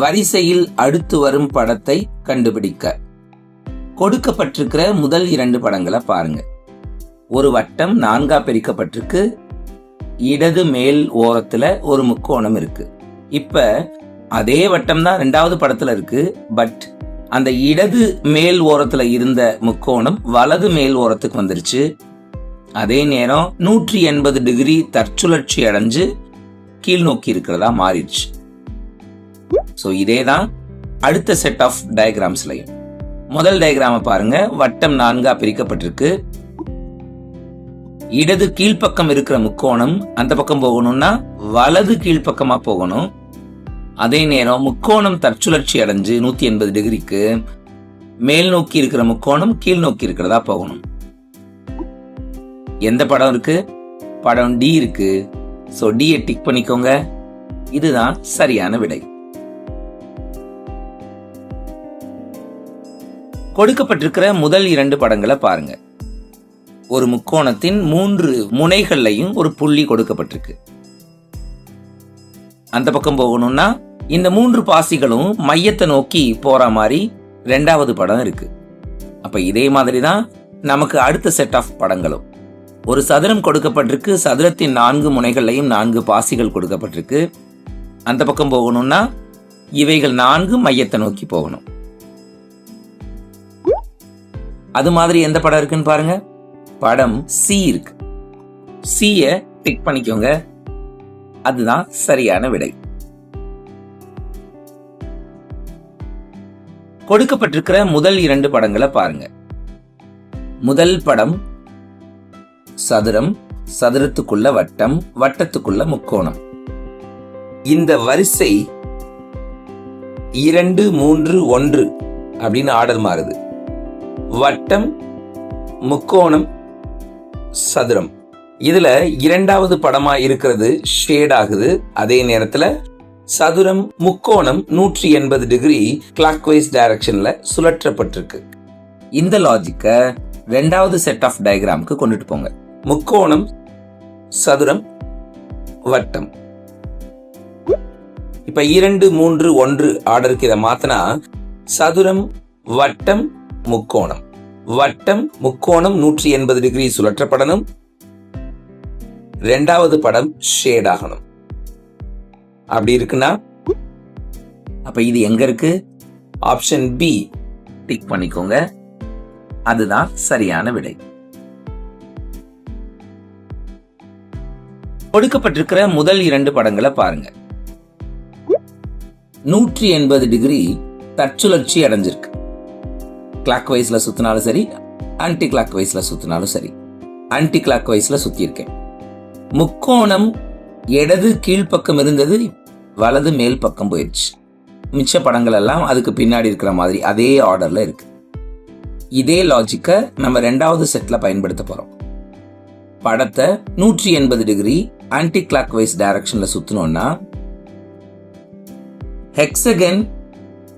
வரிசையில் அடுத்து வரும் படத்தை கண்டுபிடிக்க. கொடுக்கப்பட்டிருக்கிற முதல் இரண்டு படங்களை பாருங்க. ஒரு வட்டம் நான்கா பிரிக்கப்பட்டிருக்கு. இடது மேல் ஓரத்துல ஒரு முக்கோணம் இருக்கு. இப்ப அதே வட்டம் தான் ரெண்டாவது படத்துல இருக்கு. பட் அந்த இடது மேல் ஓரத்துல இருந்த முக்கோணம் வலது மேல் ஓரத்துக்கு வந்துருச்சு. அதே நேரம் நூற்றி எண்பது டிகிரி தற்சுழற்சி அடைஞ்சு கீழ் நோக்கி இருக்கிறதா மாறிடுச்சு. ஸோ இதே தான் அடுத்த செட் ஆஃப் டயக்ராம்ஸ்லையும் முதல் டயக்ராமை பாருங்க. வட்டம் நான்கா பிரிக்கப்பட்டிருக்கு. இடது கீழ்ப்பக்கம் இருக்கிற முக்கோணம் அந்த பக்கம் போகணும்னா வலது கீழ்ப்பக்கமா போகணும். அதே நேரம் முக்கோணம் தற்சுழற்சி அடைஞ்சு நூத்தி எண்பது டிகிரிக்கு மேல் நோக்கி இருக்கிற முக்கோணம் கீழ் நோக்கி இருக்கிறதா போகணும். எந்த படம் இருக்கு? படம் டி இருக்கு. ஸோ டியை டிக் பண்ணிக்கோங்க. இதுதான் சரியான விடை. கொடுக்கப்பட்டிருக்கிற முதல் இரண்டு படங்களை பாருங்க. ஒரு முக்கோணத்தின் மூன்று முனைகள்லையும் ஒரு புள்ளி கொடுக்கப்பட்டிருக்கு. அந்த பக்கம் போகணும்னா இந்த மூன்று பாசிகளும் மையத்தை நோக்கி போற மாதிரி ரெண்டாவது படம் இருக்கு. அப்ப இதே மாதிரி தான் நமக்கு அடுத்த செட் ஆஃப் படங்களும். ஒரு சதுரம் கொடுக்கப்பட்டிருக்கு சதுரத்தின் நான்கு முனைகள்லையும் நான்கு பாசிகள் கொடுக்கப்பட்டிருக்கு. அந்த பக்கம் போகணும்னா இவைகள் நான்கு மையத்தை நோக்கி போகணும். அது மாதிரி எந்த படம் இருக்குன்னு பாருங்க. படம் சி இருக்கு. சிய டிக் பண்ணிக்கோங்க. அதுதான் சரியான விடை. கொடுக்கப்பட்டிருக்கிற முதல் இரண்டு படங்களை பாருங்க. முதல் படம் சதுரம் சதுரத்துக்குள்ள வட்டம் வட்டத்துக்குள்ள முக்கோணம். இந்த வரிசை இரண்டு மூன்று ஒன்று அப்படின்னு ஆர்டர் மாறுது. வட்டம் முக்கோணம் சதுரம். இதுல இரண்டாவது படமா இருக்கிறது ஷேட் ஆகுது. அதே நேரத்துல சதுரம் முக்கோணம் நூற்றி எண்பது டிகிரி கிளாக் வைஸ் டைரக்ஷன்ல சுழற்றப்பட்டிருக்கு. இந்த லாஜிக்க ரெண்டாவது செட் ஆஃப் டயக்ராமுக்கு கொண்டுட்டு போங்க. முக்கோணம் சதுரம் வட்டம். இப்ப இரண்டு மூன்று ஒன்று ஆர்டருக்கு இதை மாத்தினா சதுரம் வட்டம் முக்கோணம். வட்டம் முக்கோணம் நூற்றி எண்பது டிகிரி சுழற்றப்படணும். ரெண்டாவது படம் ஷேட் ஆகணும் அப்படி இருக்குன்னா அப்ப இது எங்க இருக்கு? ஆப்ஷன் பி டிக் பண்ணிக்கோங்க. அதுதான் சரியான விடை. கொடுக்கப்பட்டிருக்கிற முதல் இரண்டு படங்களை பாருங்க. நூற்றி எண்பது டிகிரி தற்சுழற்சி அடைஞ்சிருக்கு. கிளாக் வைஸில் சுற்றினாலும் சரி ஆன்டி கிளாக் வைஸில் சுற்றினாலும் சரி. ஆன்டி கிளாக் வைஸில் சுற்றியிருக்கேன் முக்கோணம் இடது கீழ்ப்பக்கம் இருந்தது வலது மேல் பக்கம் போயிடுச்சு மிச்ச படங்கள் எல்லாம் அதுக்கு பின்னாடி இருக்கிற மாதிரி அதே ஆர்டரில் இருக்கு. இதே லாஜிக்கை நம்ம ரெண்டாவது செட்டில் பயன்படுத்த போகிறோம் படத்தை நூற்றி எண்பது டிகிரி ஆன்டி கிளாக் வைஸ் டைரக்ஷனில் சுற்றினோன்னா ஹெக்ஸகன்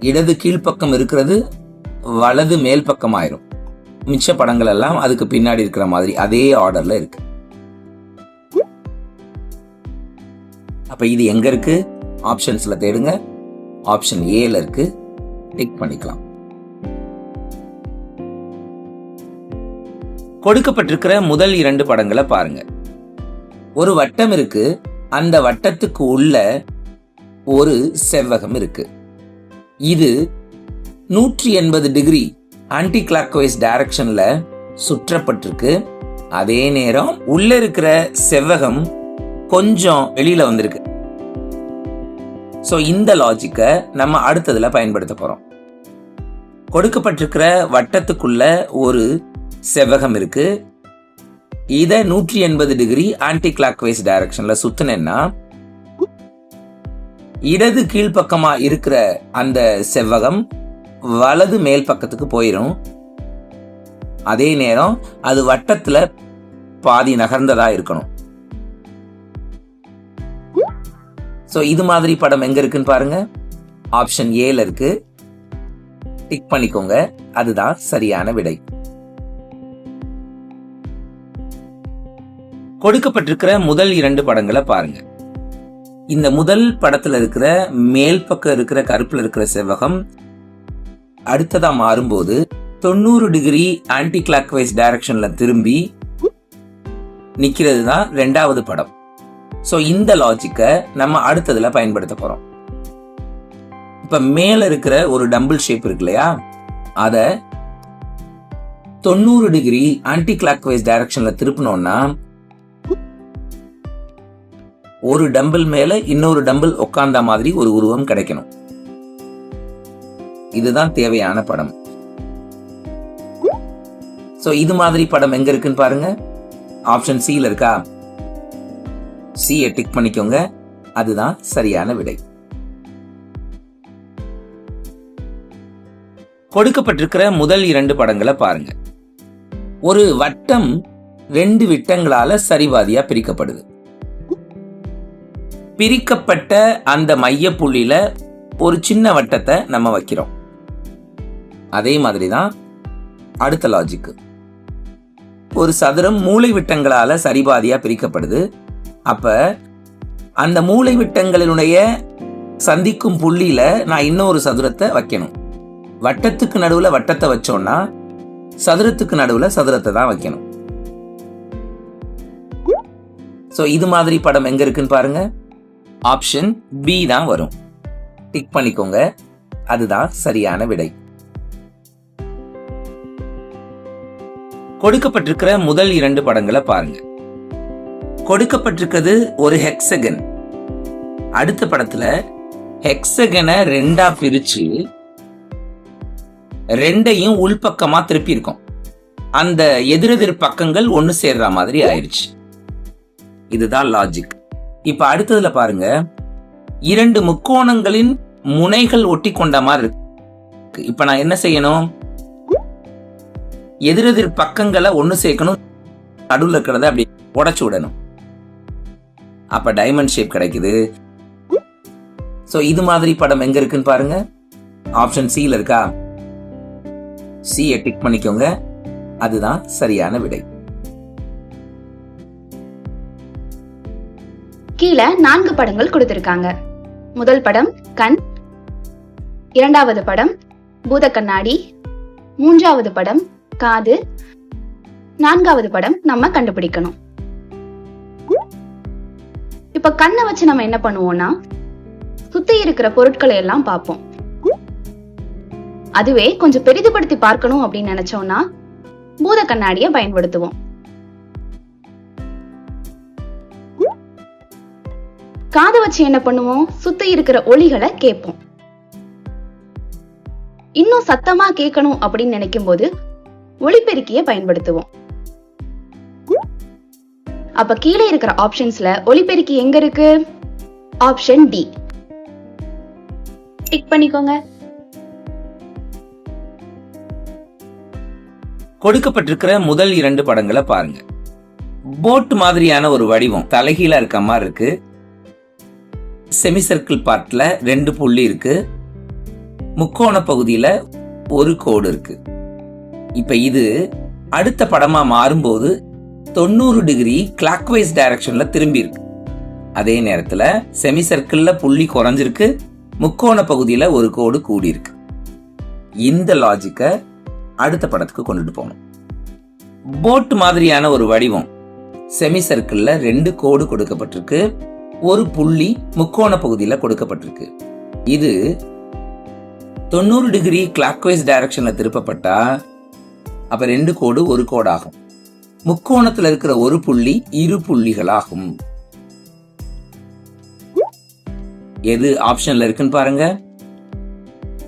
இடது கீழ்ப்பக்கம் இருக்கிறது வலது மேல் பக்கம் ஆயிரும் மிச்ச படங்கள் எல்லாம் அதுக்கு பின்னாடி இருக்கிற மாதிரி அதே ஆர்டர்ல இருக்கு. அப்ப இது எங்க இருக்கு? ஆப்ஷன்ஸ்ல தேடுங்க. ஆப்ஷன் ஏல இருக்கு. டிக் பண்ணிக்கலாம். கொடுக்கப்பட்டிருக்கிற முதல் இரண்டு படங்களை பாருங்க. ஒரு வட்டம் இருக்கு. அந்த வட்டத்துக்கு உள்ள ஒரு செவ்வகம் இருக்கு. இது நூற்றி எண்பது டிகிரி ஆன்டி கிளாக்வைஸ் டைரக்ஷன்ல சுற்றப்பட்டிருக்கு. அதே நேரம் உள்ள இருக்கிற செவ்வகம் கொஞ்சம் வெளியில வந்திருக்கு. ஸோ இந்த லாஜிக்கை நம்ம அடுத்ததுல பயன்படுத்த போறோம். கொடுக்கப்பட்டிருக்கிற வட்டத்துக்குள்ள ஒரு செவ்வகம் இருக்கு. இதை நூற்றி எண்பது டிகிரி ஆன்டி கிளாக்வைஸ் டைரக்ஷன்ல சுத்தினேன்னா இடது கீழ்ப்பக்கமா இருக்கிற அந்த செவ்வகம் வலது மேல் பக்கத்துக்கு போயிடும் அதே நேரம் அது வட்டத்தில் பாதி நகர்ந்ததாக இருக்கணும். ஸோ இது மாதிரி படம் எங்கே இருக்குன்னு பாருங்க. ஆப்ஷன் ஏல இருக்கு. டிக் பண்ணிக்கோங்க. அதுதான் சரியான விடை. கொடுக்கப்பட்டிருக்கிற முதல் இரண்டு படங்களை பாருங்க. இந்த முதல் படத்துல இருக்கிற மேல் பக்கம் இருக்கிற கருப்புல இருக்கிற செவ்வகம் அடுத்ததா மாறும்போது தொண்ணூறு டிகிரி ஆன்டி கிளாக் வைஸ் டைரக்ஷன்ல திரும்பி நிக்கிறது தான் ரெண்டாவது படம். ஸோ இந்த லாஜிக்கை நம்ம அடுத்ததுல பயன்படுத்த போறோம். இப்ப மேல இருக்கிற ஒரு டம்பிள் ஷேப் இருக்கு இல்லையா? அத தொண்ணூறு டிகிரி ஆன்டி கிளாக் வைஸ் டைரக்ஷன்ல திருப்பினோம்னா ஒரு டம்பிள் மேல இன்னொரு டம்பிள் உட்கார்ந்த மாதிரி ஒரு உருவம் கிடைக்கணும். இதுதான் தேவையான படம். சோ இது மாதிரி படம் எங்க இருக்குன்னு பாருங்க. ஆப்ஷன் சில இருக்கா? சியை டிக் பண்ணிக்கோங்க. அதுதான் சரியான விடை. கொடுக்கப்பட்டிருக்கிற முதல் இரண்டு படங்களை பாருங்க. ஒரு வட்டம் ரெண்டு விட்டங்களால சரிவாதியா பிரிக்கப்படுது. பிரிக்கப்பட்ட அந்த மைய புள்ளியில ஒரு சின்ன வட்டத்தை நம்ம வைக்கிறோம். அதே மாதிரி தான் அடுத்த லாஜிக் ஒரு சதுரம் மூளை விட்டங்களால சரிபாதியா பிரிக்கப்படுது. அப்ப அந்த மூளை விட்டங்களினுடைய சந்திக்கும் புள்ளியில நான் இன்னொரு சதுரத்தை வைக்கணும். வட்டத்துக்கு நடுவுல வட்டத்தை வச்சோம்னா சதுரத்துக்கு நடுவுல சதுரத்தை தான் வைக்கணும். சோ இது மாதிரி படம் எங்க இருக்குன்னு பாருங்க. ஆப்ஷன் பி தான் வரும். டிக் பண்ணிக்கோங்க. அதுதான் சரியான விடை. கொடுக்கப்பட்டிருக்கிற முதல் இரண்டு படங்களை பாருங்க. கொடுக்கப்பட்டிருக்கிறது ஒரு ஹெக்ஸகன் அடுத்த படத்துல ஹெக்ஸகனை ரெண்டா பிரிச்சு ரெண்டையும் உள்பக்கமா திருப்பி இருக்கும் அந்த எதிரெதிர் பக்கங்கள் ஒன்று சேர்ற மாதிரி ஆயிடுச்சு இதுதான் லாஜிக் இப்ப அடுத்ததுல பாருங்க. இரண்டு முக்கோணங்களின் முனைகள் ஒட்டி கொண்ட மாதிரி இருக்கு. இப்ப நான் என்ன செய்யணும்? எதிரெதிர் பக்கங்களை ஒன்று சேர்க்கணும் நடுவில் இருக்கிறத அப்படி உடைச்சு விடணும். அப்ப டைமண்ட் ஷேப் கிடைக்குது. சோ இது மாதிரி படம் எங்க இருக்குன்னு பாருங்க. ஆப்ஷன் சில இருக்கா? சியை டிக் பண்ணிக்கோங்க. அதுதான் சரியான விடை. கீழே நான்கு படங்கள் கொடுத்திருக்காங்க. முதல் படம் கண். இரண்டாவது படம் பூத கண்ணாடி மூன்றாவது படம் காது. நான்காவது படம் நம்ம கண்டுபிடிக்கணும். இப்ப கண்ணை வச்சு நம்ம என்ன பண்ணுவோம்னா சுத்தி இருக்கிற பொருட்களை எல்லாம் பார்ப்போம். அதுவே கொஞ்சம் பெரிதுபடுத்தி பார்க்கணும் அப்படின்னு நினைச்சோம்னா பூத கண்ணாடிய பயன்படுத்துவோம். காதை வச்சு என்ன பண்ணுவோம்? சுத்தி இருக்கிற ஒளிகளை கேட்போம். இன்னும் சத்தமா கேட்கணும் அப்படின்னு நினைக்கும் போது ஒளிபெருக்கிய பயன்படுத்துவோம். அப்ப கீழே இருக்கிற ஆப்ஷன்ஸ்ல ஒளிபெருக்கி எங்க இருக்கு? ஆப்ஷன் டி டிக் பண்ணிக்கோங்க. கொடுக்கப்பட்டிருக்கிற முதல் இரண்டு படங்களை பாருங்க. போட் மாதிரியான ஒரு வடிவம் தலைகீழா இருக்க மாதிரி இருக்கு. செமி சர்க்கிள் பார்ட்ல ரெண்டு புள்ளி இருக்கு. முக்கோண பகுதியில ஒரு கோடு இருக்கு. இப்போ இது அடுத்த படமாக மாறும்போது தொண்ணூறு டிகிரி கிளாக்வைஸ் டைரக்ஷனில் திரும்பியிருக்கு அதே நேரத்தில் செமி சர்க்கிளில் புள்ளி குறைஞ்சிருக்கு முக்கோண பகுதியில் ஒரு கோடு கூடி இருக்கு இந்த லாஜிக்கை அடுத்த படத்துக்கு கொண்டுட்டு போகணும். போட் மாதிரியான ஒரு வடிவம் செமி சர்க்கிளில் ரெண்டு கோடு கொடுக்கப்பட்டிருக்கு ஒரு புள்ளி முக்கோண பகுதியில் கொடுக்கப்பட்டிருக்கு. இது தொண்ணூறு டிகிரி கிளாக்வைஸ் டைரக்ஷனில் திருப்பப்பட்டால் அப்ப ரெண்டு கோடு ஒரு கோடாகும். முக்கோணத்துல இருக்கிற ஒரு புள்ளி இரு புள்ளிகளாகும். எது ஆப்ஷன்ல இருக்குன்னு பாருங்க.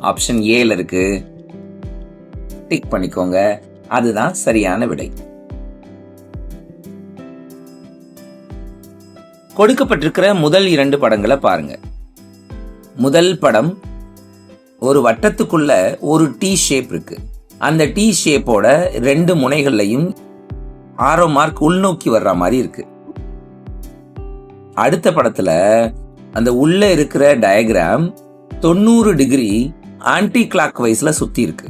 ஆப்ஷன் ஏல இருக்கு. டிக் பண்ணிக்கோங்க. அதுதான் சரியான விடை. கொடுக்கப்பட்டிருக்கிற முதல் இரண்டு படங்களை பாருங்க. முதல் படம் ஒரு வட்டத்துக்குள்ள ஒரு டி ஷேப் இருக்கு. அந்த டி ஷேப்போட ரெண்டு முனைகள்லையும் ஆரோ மார்க் உள்நோக்கி வர்ற மாதிரி இருக்கு. அடுத்த படத்துல அந்த உள்ள இருக்கிற டயக்ராம் தொண்ணூறு டிகிரி ஆன்டி கிளாக் வைஸ்ல சுத்தி இருக்கு.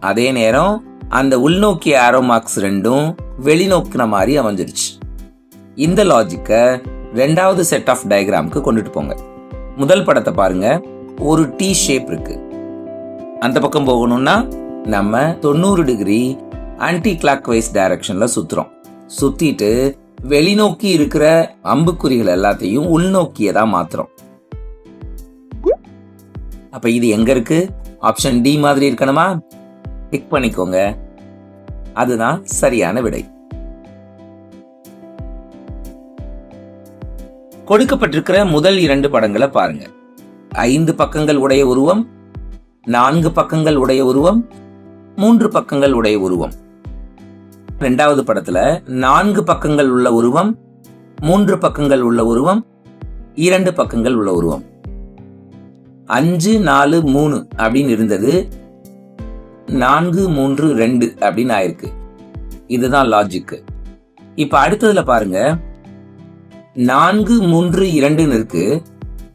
அதே நேரம் அந்த உள்நோக்கிய ஆரோ மார்க்ஸ் ரெண்டும் வெளிநோக்கின மாதிரி அமைஞ்சிருச்சு. இந்த லாஜிக்கை ரெண்டாவது செட் ஆஃப் டயக்ராம்க்கு கொண்டுட்டு போங்க. முதல் படத்தை பாருங்க. ஒரு டி ஷேப் இருக்குது அந்த பக்கம் போகணும்னா நம்ம தொண்ணூறு டிகிரி ஆன்டி கிளாக் வைஸ் டைரக்ஷன்ல சுத்துறோம். சுத்திட்டு வெளிநோக்கி இருக்கிற அம்புக்குறிகள் எல்லாத்தையும் உள்நோக்கியதா மாத்துறோம். அப்ப இது எங்க இருக்கு? ஆப்ஷன் டி மாதிரி இருக்கணுமா? டிக் பண்ணிக்கோங்க. அதுதான் சரியான விடை. கொடுக்கப்பட்டிருக்கிற முதல் இரண்டு படங்களை பாருங்க. ஐந்து பக்கங்கள் உடைய உருவம் நான்கு பக்கங்கள் உடைய உருவம் மூன்று பக்கங்கள் உடைய உருவம். ரெண்டாவது படத்துல நான்கு பக்கங்கள் உள்ள உருவம் மூன்று பக்கங்கள் உள்ள உருவம் இரண்டு பக்கங்கள் உள்ள உருவம். அஞ்சு நாலு மூணு அப்படின்னு இருந்தது. நான்கு மூன்று ரெண்டு அப்படின்னு ஆயிருக்கு. இதுதான் லாஜிக் இப்ப அடுத்ததுல பாருங்க. நான்கு மூன்று இரண்டுன்னு இருக்கு.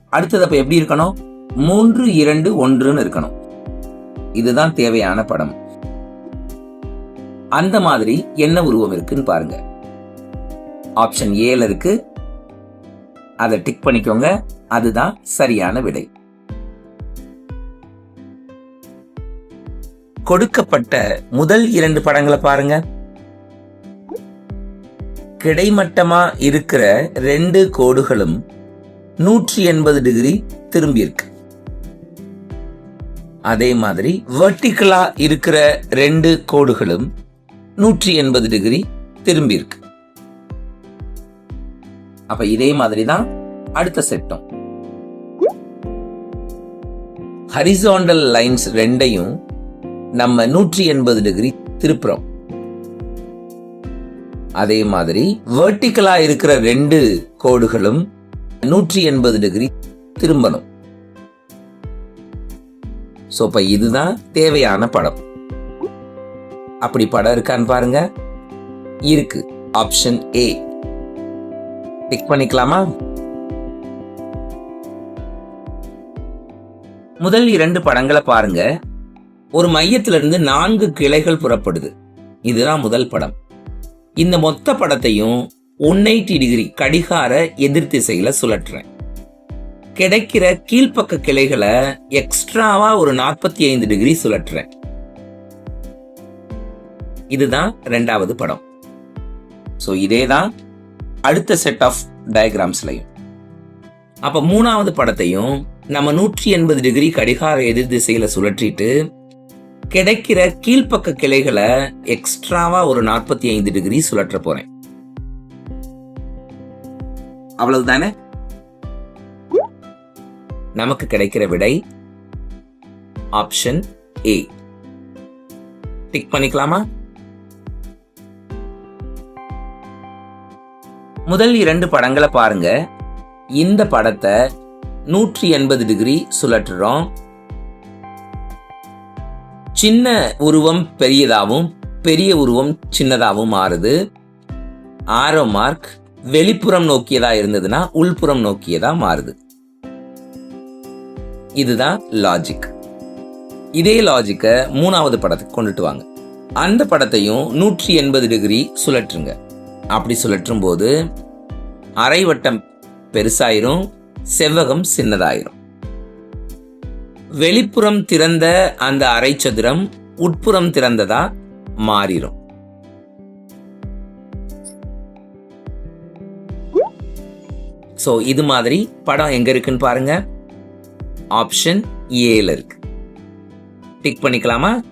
அடுத்தது அப்ப எப்படி இருக்கணும்? மூன்று இரண்டு ஒன்றுன்னு இருக்கணும். இதுதான் தேவையான படம். அந்த மாதிரி என்ன உருவம் இருக்குன்னு பாருங்க. ஆப்ஷன் ஏல இருக்கு. அதை டிக் பண்ணிக்கோங்க. அதுதான் சரியான விடை. கொடுக்கப்பட்ட முதல் இரண்டு படங்களை பாருங்க. கிடைமட்டமா இருக்கிற ரெண்டு கோடுகளும் நூற்றி எண்பது டிகிரி திரும்பியிருக்கு. அதே மாதிரி வெர்டிகலா இருக்கிற ரெண்டு கோடுகளும் நூற்றி எண்பது டிகிரி திரும்பி இருக்கு அப்ப இதே மாதிரி தான் அடுத்த செட்டம். ஹரிசாண்டல் லைன்ஸ் ரெண்டையும் நம்ம நூற்றி எண்பது டிகிரி திருப்புறோம். அதே மாதிரி வெர்டிகலா இருக்கிற ரெண்டு கோடுகளும் நூற்றி எண்பது டிகிரி திரும்பணும். ஸோ இப்போ இதுதான் தேவையான படம். அப்படி படம் இருக்கான்னு பாருங்க. இருக்கு. ஆப்ஷன் ஏ டிக் பண்ணிக்கலாமா? முதல் இரண்டு படங்களை பாருங்க. ஒரு மையத்திலிருந்து நான்கு கிளைகள் புறப்படுது. இதுதான் முதல் படம். இந்த மொத்த படத்தையும் ஒன் எயிட்டி டிகிரி கடிகார எதிர்த்திசையில் சுழற்றுறேன். கிடைக்கிற கீழ்ப்பக்க கிளைகளை எக்ஸ்ட்ராவா ஒரு நாற்பத்தி ஐந்து டிகிரி சுழற்றுறேன். இதுதான் ரெண்டாவது படம். ஸோ இதே தான் அடுத்த செட் ஆஃப் டயக்ராம்ஸ்லையும் அப்ப மூணாவது படத்தையும் நம்ம நூற்றி எண்பது டிகிரி கடிகார எதிர் திசையில சுழற்றிட்டு கிடைக்கிற கீழ்ப்பக்க கிளைகளை எக்ஸ்ட்ராவா ஒரு நாற்பத்தி ஐந்து டிகிரி சுழற்ற போறேன். அவ்வளவுதானே? நமக்கு கிடைக்கிற விடை ஆப்ஷன் ஏ டிக் பண்ணிக்கலாமா? முதல் இரண்டு படங்களை பாருங்க. இந்த படத்தை நூற்றி எண்பது டிகிரி சுழற்றுறோம். சின்ன உருவம் பெரியதாகவும் பெரிய உருவம் சின்னதாகவும் மாறுது. ஆரோ மார்க் வெளிப்புறம் நோக்கியதா இருந்ததுன்னா உள்புறம் நோக்கியதா மாறுது. இதுதான் லாஜிக் இதே லாஜிக்கை மூணாவது படத்துக்கு கொண்டுட்டு வாங்க. அந்த படத்தையும் நூற்றி எண்பது டிகிரி சுழற்றுங்க. அப்படி சுழற்றும் போது அரைவட்டம் பெருசாயிரும் செவ்வகம் சின்னதாயிரும். வெளிப்புறம் திறந்த அந்த அரை சதுரம் உட்புறம் திறந்ததா மாறிடும் ஸோ இது மாதிரி படம் எங்க இருக்குன்னு பாருங்க. ஆப்ஷன் ஏல இருக்கு. டிக் பண்ணிக்கலாமா?